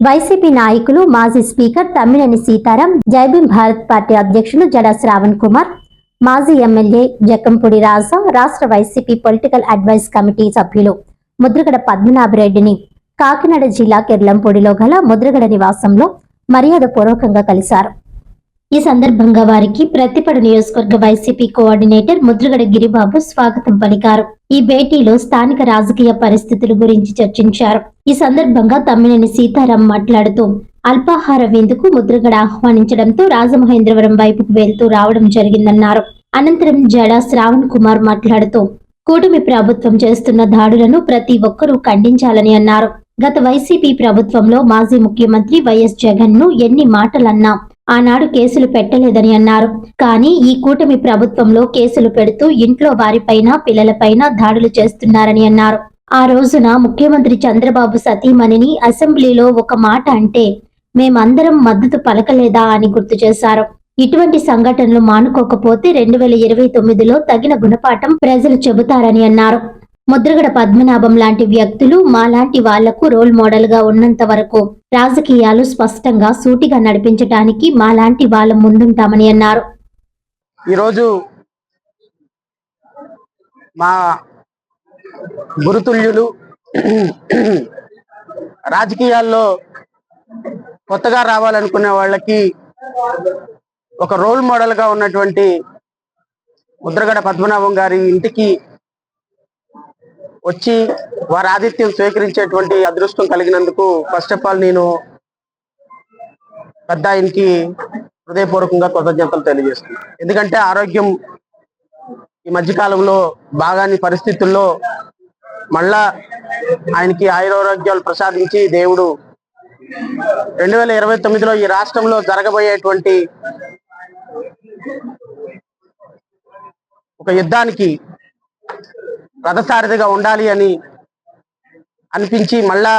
YCP నాయకులు మాజీ speaker Tammineni Sitaram Jai Bhim Bharat party అధ్యక్షులు జడ శ్రావణ్ కుమార్ మాజీ ఎమ్మెల్యే జక్కంపూడి రాజా రాష్ట్ర వైసీపీ పొలిటికల్ అడ్వైస్ కమిటీ సభ్యులు ముద్రగడ పద్మనాభరెడ్డిని కాకినాడ జిల్లా కిర్లంపూడిలో గల ముద్రగడ నివాసంలో మర్యాదపూర్వకంగా కలిశారు. ఈ సందర్భంగా వారికి ప్రతిపడ నియోజకవర్గ వైసీపీ కోఆర్డినేటర్ ముద్రగడ గిరిబాబు స్వాగతం పలికారు. ఈ భేటీలో స్థానిక రాజకీయ పరిస్థితుల గురించి చర్చించారు. ఈ సందర్భంగా తమ్మినేని సీతారాం మాట్లాడుతూ అల్పాహార విందుకు ముద్రగడ ఆహ్వానించడంతో రాజమహేంద్రవరం వైపుకు వెళ్తూ రావడం జరిగిందన్నారు. అనంతరం జడా శ్రావణ్ కుమార్ మాట్లాడుతూ కూటమి ప్రభుత్వం చేస్తున్న దాడులను ప్రతి ఒక్కరూ ఖండించాలని అన్నారు. గత వైసీపీ ప్రభుత్వంలో మాజీ ముఖ్యమంత్రి వైఎస్ జగన్ను ఎన్ని మాటలన్నా ఆనాడు కేసులు పెట్టలేదని అన్నారు. కానీ ఈ కూటమి ప్రభుత్వంలో కేసులు పెడుతూ ఇంట్లో వారిపైన పిల్లలపైన దాడులు చేస్తున్నారని అన్నారు. ఆ రోజున ముఖ్యమంత్రి చంద్రబాబు సతీమణిని అసెంబ్లీలో ఒక మాట అంటే మేమందరం మద్దతు పలకలేదా? అని గుర్తు చేశారు. ఇటువంటి సంఘటనలు మానుకోకపోతే రెండు వేల ఇరవై తొమ్మిదిలో తగిన గుణపాఠం ప్రజలు చెబుతారని అన్నారు. ముద్రగడ పద్మనాభం లాంటి వ్యక్తులు మాలాంటి వాళ్ళకు రోల్ మోడల్గా ఉన్నంత వరకు రాజకీయాలు స్పష్టంగా సూటిగా నడిపించడానికి మాలాంటి వాళ్ళ ముందుంటామని అన్నారు. ఈరోజు మా గురుతుల్యులు రాజకీయాల్లో కొత్తగా రావాలనుకునే వాళ్ళకి ఒక రోల్ మోడల్గా ఉన్నటువంటి ముద్రగడ పద్మనాభం గారి ఇంటికి వచ్చి వారి ఆతిథ్యం స్వీకరించేటువంటి అదృష్టం కలిగినందుకు ఫస్ట్ ఆఫ్ ఆల్ నేను పెద్ద ఆయనకి హృదయపూర్వకంగా కృతజ్ఞతలు తెలియజేస్తున్నాను. ఎందుకంటే ఆరోగ్యం ఈ మధ్యకాలంలో బాగాని పరిస్థితుల్లో మళ్ళా ఆయనకి ఆయురారోగ్యాలు ప్రసాదించి దేవుడు రెండు వేల ఇరవై తొమ్మిదిలో ఈ రాష్ట్రంలో జరగబోయేటువంటి ఒక యుద్ధానికి రథసారథిగా ఉండాలి అని అనిపించి మళ్ళా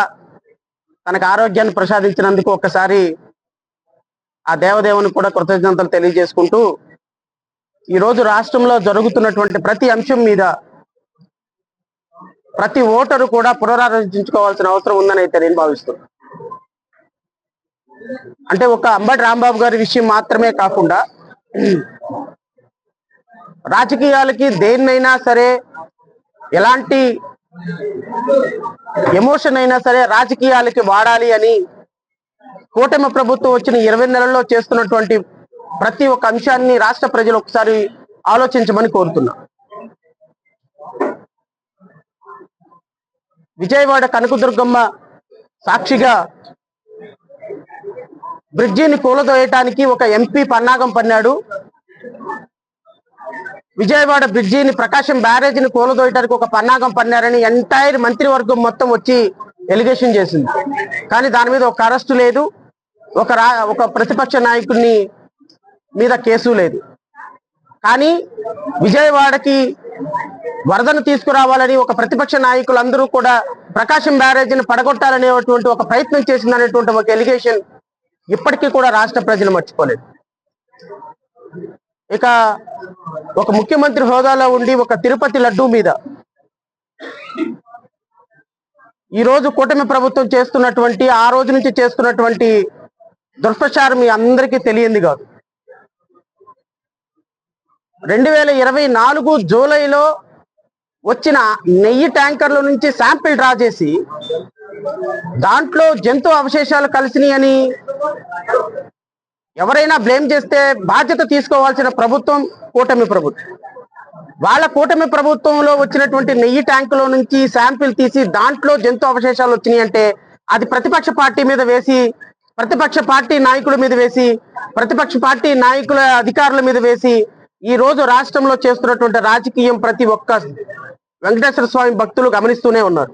తనకు ఆరోగ్యాన్ని ప్రసాదించినందుకు ఒక్కసారి ఆ దేవదేవుని కూడా కృతజ్ఞతలు తెలియజేసుకుంటూ ఈ రోజు రాష్ట్రంలో జరుగుతున్నటువంటి ప్రతి అంశం మీద ప్రతి ఓటరు కూడా పునరాలోచించుకోవాల్సిన అవసరం ఉందని అయితే నేను భావిస్తున్నాను అంటే ఒక అంబటి రాంబాబు గారి విషయం మాత్రమే కాకుండా రాజకీయాలకి దేన్నైనా సరే ఎలాంటి ఎమోషన్ అయినా సరే రాజకీయాలకి వాడాలి అని కూటమి ప్రభుత్వం వచ్చిన ఇరవై నెలల్లో చేస్తున్నటువంటి ప్రతి ఒక్క అంశాన్ని రాష్ట్ర ప్రజలు ఒకసారి ఆలోచించమని కోరుతున్నా. విజయవాడ కనకదుర్గమ్మ సాక్షిగా బ్రిడ్జిని కూలదోయటానికి ఒక ఎంపీ పన్నాగం పన్నాడు. విజయవాడ బ్రిడ్జిని ప్రకాశం బ్యారేజీని కూలదోయటానికి ఒక పన్నాగం పన్నారని ఎంటైర్ మంత్రివర్గం మొత్తం వచ్చి ఎలిగేషన్ చేసింది. కానీ దాని మీద ఒక అరెస్టు లేదు. ఒక రా ఒక ప్రతిపక్ష నాయకుడిని మీద కేసు లేదు. కానీ విజయవాడకి వరదను తీసుకురావాలని ఒక ప్రతిపక్ష నాయకులందరూ కూడా ప్రకాశం బ్యారేజీని పడగొట్టాలనేటువంటి ఒక ప్రయత్నం చేసిందనేటువంటి ఒక ఎలిగేషన్ ఇప్పటికీ కూడా రాష్ట్ర ప్రజలు మర్చిపోలేదు. ఇక ఒక ముఖ్యమంత్రి హోదాలో ఉండి ఒక తిరుపతి లడ్డూ మీద. ఈ రోజు కూటమి ప్రభుత్వం చేస్తున్నటువంటి ఆ రోజు నుంచి చేస్తున్నటువంటి దుష్ప్రచారం మీ అందరికీ తెలియంది కాదు. రెండు వేల ఇరవై నాలుగు జూలైలో వచ్చిన నెయ్యి ట్యాంకర్ల నుంచి శాంపిల్ డ్రా చేసి దాంట్లో జంతు అవశేషాలు కలిసినాయని ఎవరైనా బ్లేమ్ చేస్తే బాధ్యత తీసుకోవాల్సిన ప్రభుత్వం కూటమి ప్రభుత్వం. వాళ్ళ కూటమి ప్రభుత్వంలో వచ్చినటువంటి నెయ్యి ట్యాంకులో నుంచి శాంపిల్ తీసి దాంట్లో జంతు అవశేషాలు వచ్చినాయి అంటే అది ప్రతిపక్ష పార్టీ మీద వేసి ప్రతిపక్ష పార్టీ నాయకుల మీద వేసి ప్రతిపక్ష పార్టీ నాయకుల అధికారుల మీద వేసి ఈ రోజు రాష్ట్రంలో చేస్తున్నటువంటి రాజకీయం ప్రతి ఒక్క వెంకటేశ్వర స్వామి భక్తులు గమనిస్తూనే ఉన్నారు.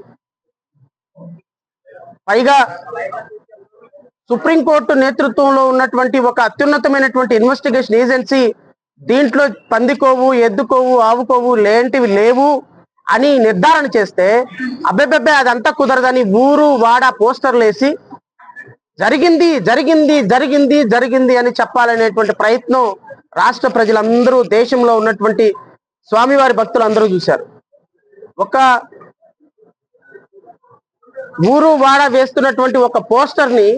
పైగా సుప్రీంకోర్టు నేతృత్వంలో ఉన్నటువంటి ఒక అత్యున్నతమైనటువంటి ఇన్వెస్టిగేషన్ ఏజెన్సీ దీంట్లో పందికోవు ఎద్దుకోవు ఆవుకోవు లేంటివి లేవు అని నిర్ధారణ చేస్తే అబ్బెబ్బెబ్బే అదంతా కుదరదని ఊరు వాడ పోస్టర్లు వేసి జరిగింది జరిగింది జరిగింది జరిగింది అని చెప్పాలనేటువంటి ప్రయత్నం రాష్ట్ర ప్రజలందరూ దేశంలో ఉన్నటువంటి స్వామివారి భక్తులు అందరూ చూశారు. ఒక ఊరు వాడ వేస్తున్నటువంటి ఒక పోస్టర్ని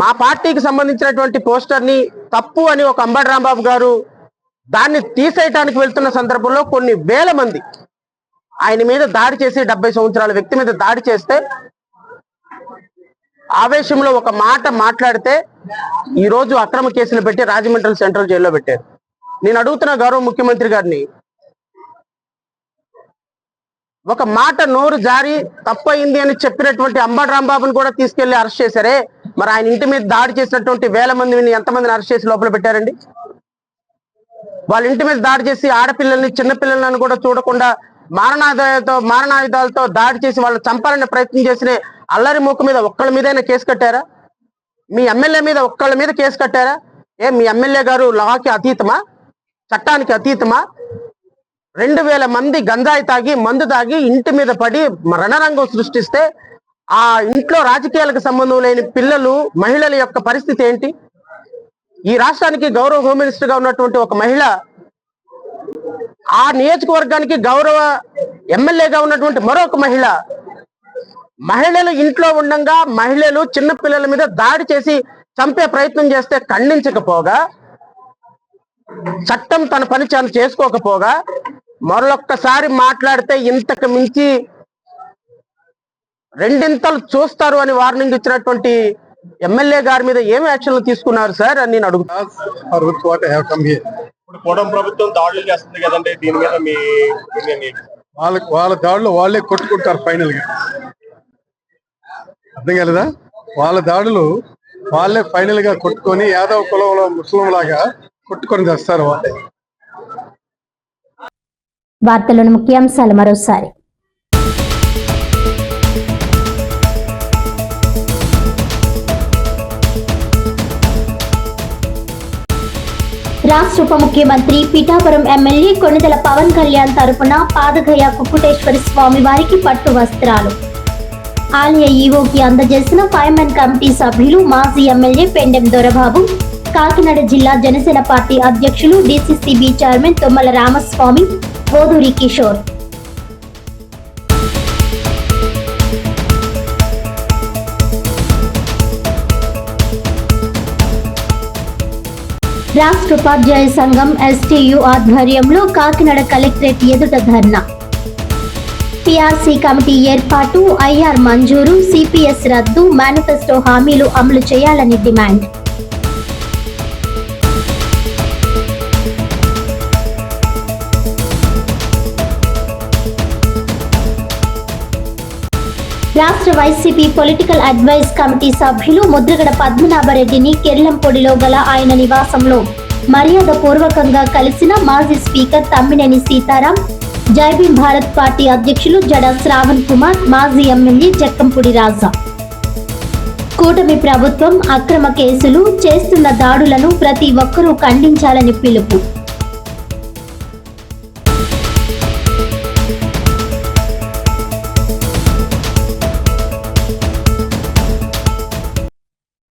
మా పార్టీకి సంబంధించినటువంటి పోస్టర్ని తప్పు అని ఒక అంబటి రాంబాబు గారు దాన్ని తీసేయటానికి వెళ్తున్న సందర్భంలో కొన్ని వేల మంది ఆయన మీద దాడి చేసి డెబ్బై సంవత్సరాల వ్యక్తి మీద దాడి చేస్తే ఆవేశంలో ఒక మాట మాట్లాడితే ఈ రోజు అక్రమ కేసులు పెట్టి రాజమండ్రి సెంట్రల్ జైల్లో పెట్టారు. నేను అడుగుతున్న గౌరవ ముఖ్యమంత్రి గారిని ఒక మాట నోరు జారి తప్పయింది అని చెప్పినటువంటి అంబటి రాంబాబుని కూడా తీసుకెళ్ళి అరెస్ట్ చేశారే. మరి ఆయన ఇంటి మీద దాడి చేసినటువంటి వేల మందిని ఎంతమందిని అరెస్ట్ చేసి లోపల పెట్టారండి? వాళ్ళ ఇంటి మీద దాడి చేసి ఆడపిల్లల్ని చిన్నపిల్లలను కూడా చూడకుండా మారణాయుధాలతో మారణాయుధాలతో దాడి చేసి వాళ్ళు చంపాలనే ప్రయత్నం చేసిన అల్లరి మూక మీద ఒక్కళ్ళ మీదైనా కేసు కట్టారా? మీ ఎమ్మెల్యే మీద ఒక్కళ్ళ మీద కేసు కట్టారా? ఏ మీ ఎమ్మెల్యే గారు లాకి అతీతమా? చట్టానికి అతీతమా? రెండు వేల మంది గంజాయి తాగి మందు తాగి ఇంటి మీద పడి రణరంగం సృష్టిస్తే ఆ ఇంట్లో రాజకీయాలకు సంబంధం లేని పిల్లలు మహిళల యొక్క పరిస్థితి ఏంటి? ఈ రాష్ట్రానికి గౌరవ హోమ్ మినిస్టర్గా ఉన్నటువంటి ఒక మహిళ ఆ నియోజకవర్గానికి గౌరవ ఎమ్మెల్యేగా ఉన్నటువంటి మరొక మహిళ మహిళలు ఇంట్లో ఉండంగా మహిళలు చిన్న పిల్లల మీద దాడి చేసి చంపే ప్రయత్నం చేస్తే ఖండించకపోగా చట్టం తన పని తాను చేసుకోకపోగా మరొక్కసారి మాట్లాడితే ఇంతకు మించి రెండింతలు చూస్తారు అని వార్నింగ్ ఇచ్చినటువంటి ఎమ్మెల్యే గారి మీద ఏం యాక్షన్లు తీసుకున్నారు సార్ అని నేను అడుగుతాను ప్రభుత్వం దాడులు చేస్తుంది కదండి దీని మీద మీ opinion ఏంటి? వాళ్ళ వాళ్ళ దాడులు వాళ్ళే కొట్టుకుంటారు ఫైనల్గా. అర్థం కాలేదా? వాళ్ళ దాడులు వాళ్ళే ఫైనల్గా కొట్టుకొని యాదవ్ కులంలో ముస్లిం లాగా కొట్టుకొని తెస్తారు వాళ్ళే. వార్తలను ముఖ్యాంశాలు మరోసారి. రాష్ట్ర ఉప ముఖ్యమంత్రి పిఠాపురం ఎమ్మెల్యే కొణిదెల పవన్ కళ్యాణ్ తరపున పాదగయ కుక్కుటేశ్వర స్వామి వారికి పట్టు వస్త్రాలు. ఆలయ ఈవోకి అందజేసిన ఫైర్మెన్ కమిటీ సభ్యులు మాజీ ఎమ్మెల్యే పెండెం దొరబాబు కాకినాడ జిల్లా జనసేన పార్టీ అధ్యక్షులు డిసిసిబి చైర్మన్ తొమ్మల రామస్వామి ఓదూరి కిషోర్. రాష్ట్ర ఉపాధ్యాయ సంఘం ఎస్టీయు ఆధ్వర్యంలో కాకినాడ కలెక్టరేట్ ఎదుట ధర్నా. పిఆర్సీ కమిటీ ఏర్పాటు ఐఆర్ మంజూరు సిపిఎస్ రద్దు మేనిఫెస్టో హామీలు అమలు చేయాలని డిమాండ్. రాష్ట్ర వైసీపీ పొలిటికల్ అడ్వైస్ కమిటీ సభ్యులు ముద్రగడ పద్మనాభరెడ్డిని కేరళంపొడిలో గల ఆయన నివాసంలో మర్యాద పూర్వకంగా కలిసిన మాజీ స్పీకర్ తమ్మినేని సీతారాం జైభీం భారత్ పార్టీ అధ్యక్షులు జడ శ్రావణ్ కుమార్ మాజీ ఎమ్మెల్యే జక్కంపూడి రాజా. కూటమి ప్రభుత్వం అక్రమ కేసులు చేస్తున్న దాడులను ప్రతి ఒక్కరూ ఖండించాలని పిలుపు.